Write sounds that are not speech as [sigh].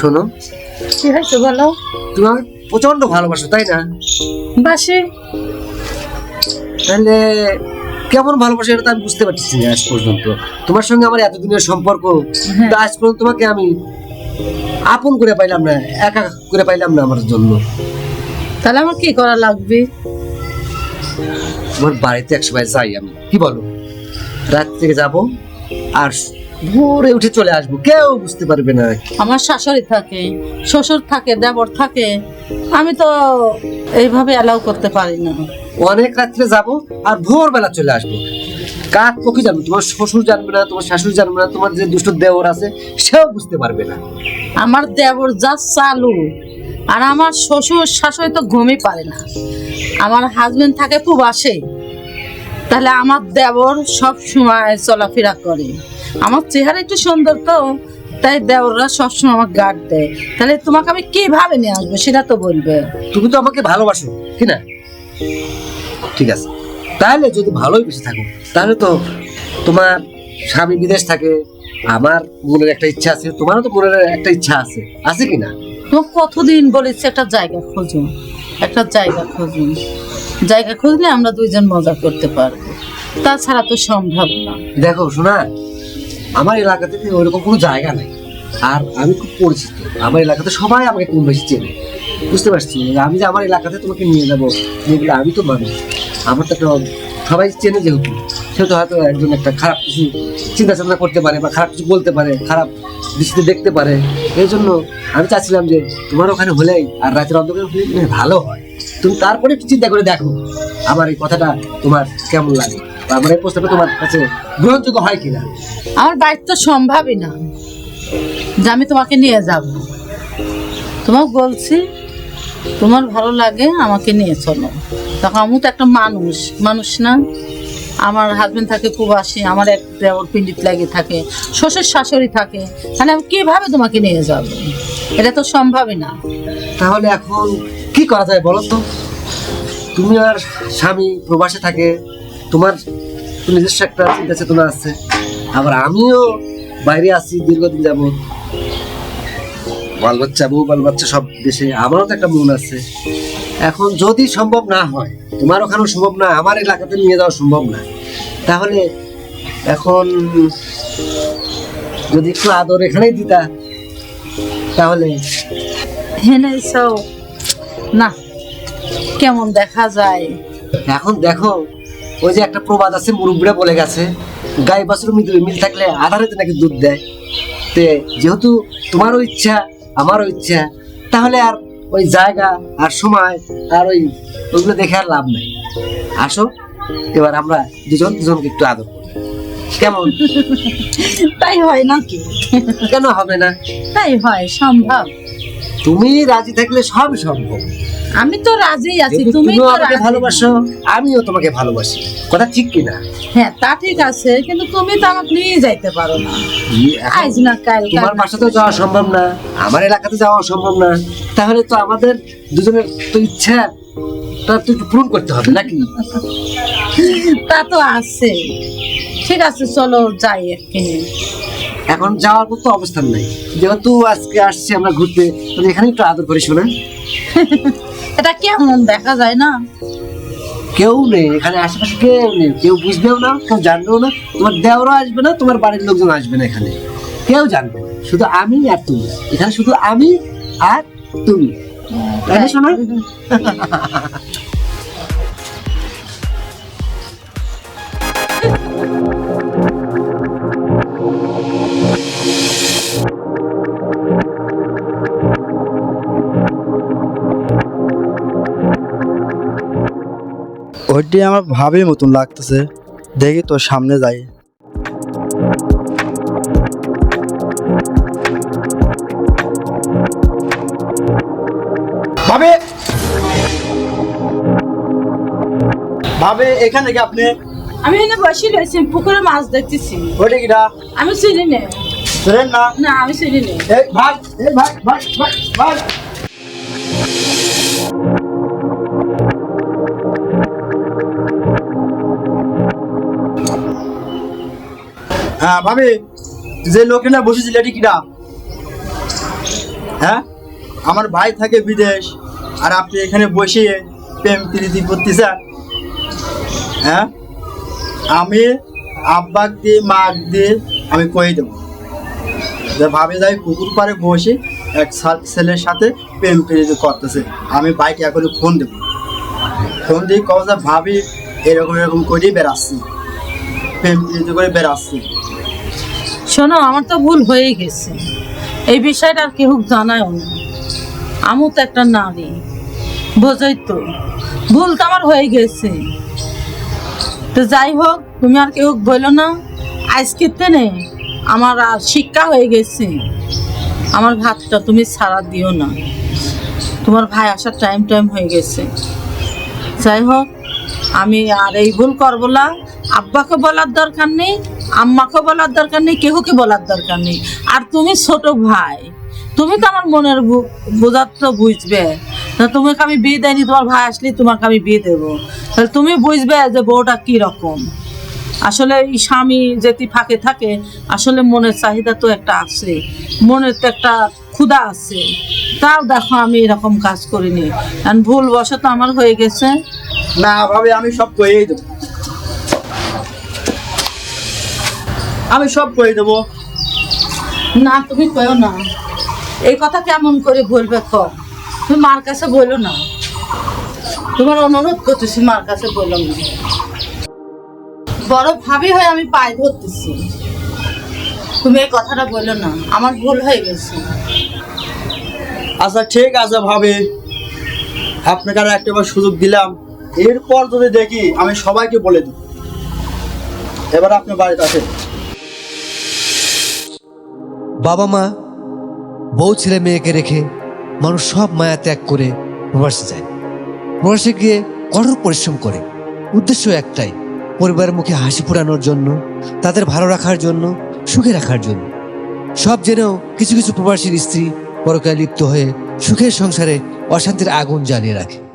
শোনো। কি হয়েছে বলো? তুমি আমাকে প্রচণ্ড ভালোবাসো তাই না? বাসি। তাহলে কেমন ভালোবাসা এটা তো আমি বুঝতে পারছি না আজ পর্যন্ত। তোমার সঙ্গে আমার এতদিনের সম্পর্ক কিন্তু আজ পর্যন্ত তোমাকে আমি আপন করে পাইলাম না একা করে পাইলাম না আমার জন্য। তাহলে আমার কি করা লাগবে? তোমার বাড়িতে এক সময় যাই আমি। কি বলো? রাত থেকে যাব আর ভোরে উঠে চলে আসব। কেউ বুঝতে পারবে না। আমার শাশুড়ি থাকে শ্বশুর থাকে দেবর থাকে। আমি তো এইভাবে অ্যালাউ করতে পারি না। অনেক রাত্রে যাব আর ভোরবেলা চলে আসব। কাক পক্ষে জানবে? তোমার শ্বশুর জানবে না তোমার শাশুড়ি জানবে না তোমার যে দুষ্ট দেওর আছে সেও বুঝতে পারবে না। আমার দেবর যা চালু আর আমার শ্বশুর শাশুড়ি তো ঘুমই পারে না। আমার হাজবেন্ড থাকে প্রবাসে তাহলে আমার দেবর সব সময় চলাফেরা করে। আমার চেহারা একটু সুন্দর তো তাই দেবররা সবসময় আমার গার্ড দেয়। তাহলে তোমাকে আমি কীভাবে নিয়ে আসব সেটা তো বলবে। তুমি তো আমাকে ভালোবাসো কি না? ঠিক আছে। তাহলে যদি ভালোই বেশি থাকো তাহলে তো তোমার স্বামী বিদেশ থাকে আমার মনের একটা ইচ্ছা আছে তোমারও তো মনের একটা ইচ্ছা আছে। আছে কি না? তো কতদিন বলেছে একটা জায়গা খোঁজো একটা জায়গা খোঁজো। জায়গা খুঁজলে আমরা দুইজন মজা করতে পারব। তাছাড়া তো সম্ভব না। দেখো, শোনা, আমার এলাকাতে তো ওইরকম কোনো জায়গা নাই। আর আমি খুব পরিচিত। আমার এলাকাতে সবাই আমাকে কম বেশি চেনে। বুঝতে পারছি? আমি যে আমার এলাকাতে তোমাকে নিয়ে যাব যেগুলো আমি তো মানুষ আমার তো একটা সবাই চেনে যেহেতু। সেহেতু হয়তো একজন একটা খারাপ কিছু চিন্তা চেতনা করতে পারে বা খারাপ কিছু বলতে পারে, খারাপ দৃষ্টিতে দেখতে পারে। এই জন্য আমি চাচ্ছিলাম যে তোমার ওখানে হলেই আর রাতের অন্ধকার হলে মানে ভালো হয়। তুমি তারপরে চিন্তা করে দেখো আমার এই কথাটা তোমার কেমন লাগে বা আমার এই প্রস্তাবটা তোমার কাছে গ্রহণযোগ্য হয় কিনা। আমার তো সম্ভবই না যে আমি তোমাকে নিয়ে যাব। তোমাকে বলছি তোমার ভালো লাগে আমাকে নিয়ে চলো। তখন আমি তো একটা মানুষ মানুষ না। আমার হাজবেন্ড থাকে খুব প্রবাসী আমার এক দেওয়ার পিন্ডিত লাগে থাকে শ্বশুর শাশুড়ি থাকে। তাহলে আমি কীভাবে তোমাকে নিয়ে যাব? এটা তো সম্ভবই না। তাহলে এখন করা যায় বলো তো? তুমি আর স্বামী প্রবাসে থাকে, তোমার নিজস্ব একটা চিন্তা চেতনা আছে। আবার আমিও বাইরে আছি দীর্ঘদিন যাব বাল বাচ্চা বউ বাল বাচ্চা সব দেশে, আমারও তো একটা মন আছে। এখন যদি সম্ভব না হয় তোমার ওখানেও সম্ভব না, আমার এলাকাতে নিয়ে যাওয়া সম্ভব না? তাহলে এখন যদি একটু আদর এখানেই দিতা, তাহলে সব না কেমন দেখা যায়? এখন দেখো ওই যে একটা প্রবাদ আছে মুরব্বীরা বলে গেছে গাই বাছুর মিল মিল থাকলে আধারেতে নাকি দুধ দেয়। তে যেহেতু তোমারও ইচ্ছা আমারও ইচ্ছা তাহলে আর ওই জায়গা আর সময় আর ওই ওইগুলো দেখে আর লাভ নাই। আসো এবার আমরা দুজন দুজনকে একটু আদর কেমন? [laughs] তাই হয় নাকি? কেন হবে না? তাই হয় সম্ভব। তুমি রাজি থাকলে সব সম্ভব। আমি তো রাজি আছি যেহেতু তুমি তুমিও তো আমাকে রাজি। ভালোবাসো আমিও তোমাকে ভালোবাসি। কথা ঠিক কিনা? হ্যাঁ তা ঠিক আছে কিন্তু তুমি তো আমাকে নিয়ে যাইতে পারো না। এখন- আজ না কাল তোমার বাসা তো যাওয়া সম্ভব না আমার এলাকাতে যাওয়া সম্ভব না। তাহলে তো আমাদের দুজনের তো ইচ্ছা তা তো একটু পূরণ করতে হবে নাকি? তা তো আছে। ঠিক আছে চলো যাই এক্ষুনি এখন যাওয়ার মতো অবস্থান নাই। যেহেতু আজকে আসছি আমরা ঘুরতে তাহলে এখানে একটু আদর করি শোনা [laughs] এটা কেমন দেখা যায় না? কেউ নেই এখানে আশেপাশে কেউ নেই। কেউ বুঝবেও না কেউ জানবেও না। তোমার দেওয়ারও আসবে না তোমার বাড়ির লোকজন আসবে না এখানে। কেউ জানবে। শুধু আমি আর তুমি। এখানে শুধু আমি আর তুমি। তাই শোনা? [laughs] ওইটি আমার ভাবের মতন লাগতেছে। দেখি তোর সামনে যাই। ভাবে! ভাবে এখানে কি আপনি? আমি এনে বসে রয়েছি পুকুরে মাছ দেখতেছি ওইটা কিটা? আমি চিনি নে ধরেন না? না আমি চিনি নে ভাই ভাই ভাই ভাই ভাই। হ্যাঁ ভাবি, যে লোকে না বসেছিল এটি কিনা? হ্যাঁ? আমার ভাই থাকে বিদেশ, আর আপনি এখানে বসে প্রেম প্রীতি করতেছেন। হ্যাঁ? আমি আব্বাক দিয়ে মাক দিয়ে আমি কয়ে দেবো। যে ভাবে যাই পুকুর পাড়ে বসে এক ছেলের সাথে প্রেম প্রীতি করতেছে। আমি বাইকে এখনই ফোন দেবো। ফোন দিয়ে কব ভাবি, এরকম এরকম করেই বেড়াচ্ছি। প্রেম করে বেড়াচ্ছি। শোনো, আমার তো ভুল হয়েই গেছে। এই বিষয়টা আর কেউ জানায়ও না। আমিও তো একটা নারী। বোঝই তো। ভুল তো আমার হয়ে গেছে। তো যাই হোক, তুমি আর কেউ বলো না, আজকে তেনে আমার আর শিক্ষা হয়ে গেছে। আমার ভাতটা তুমি ছাড়া দিও না। তোমার ভাই আসার টাইম টাইম হয়ে গেছে। যাই হোক, আমি আর এই ভুল করব না। আব্বাকে বলার দরকার নেই, আম্মাকে বলার দরকার নেই, কেহুকে বলার দরকার নেই। আর তুমি ছোট ভাই, তুমি তো আমার মনের বোঝার তো বুঝবে। তোমাকে আমি বিয়ে দেয়নি, তোমার ভাই আসলে তোমাকে আমি বিয়ে দেবো। তাহলে তুমি বুঝবে যে বউটা কি রকম। আসলে এই স্বামী যেটি ফাঁকে থাকে, আসলে মনের চাহিদা তো একটা আছে, মনের তো একটা ক্ষুধা আছে। তাও দেখো আমি এরকম কাজ করিনি। কারণ ভুল বশত আমার হয়ে গেছে। না ভাবে, আমি সব কয়েই দেবো। আমি সব করে দেবো। না তুমি কয়ো না। এই কথা কেমন করে বলবে ক তুমি মার কাছে বলো না। তোমার অনুরোধ করতেছি মার কাছে বলো না। বড় ভাবি হয়ে আমি পায়ে ধরতেছি। তুমি এই কথাটা বলো না আমার ভুল হয়ে গেছে। আচ্ছা ঠিক আছে ভাবে। আপনাকে আর একটা সুযোগ দিলাম। এরপর যদি দেখি আমি সবাইকে বলে দেব। এবার আপনি বাড়িতে আসেন। বাবা মা, বউ ছেলে মেয়েকে রেখে মানুষ সব মায়া ত্যাগ করে প্রবাসে যায়। প্রবাসে গিয়ে কঠোর পরিশ্রম করে। উদ্দেশ্য একটাই, পরিবারের মুখে হাসি ফোটানোর জন্য, তাদের ভালো রাখার জন্য, সুখে রাখার জন্য। সব জেনেও কিছু কিছু প্রবাসীর স্ত্রী পরকায় লিপ্ত হয়ে সুখের সংসারে অশান্তির আগুন জ্বালিয়ে রাখে।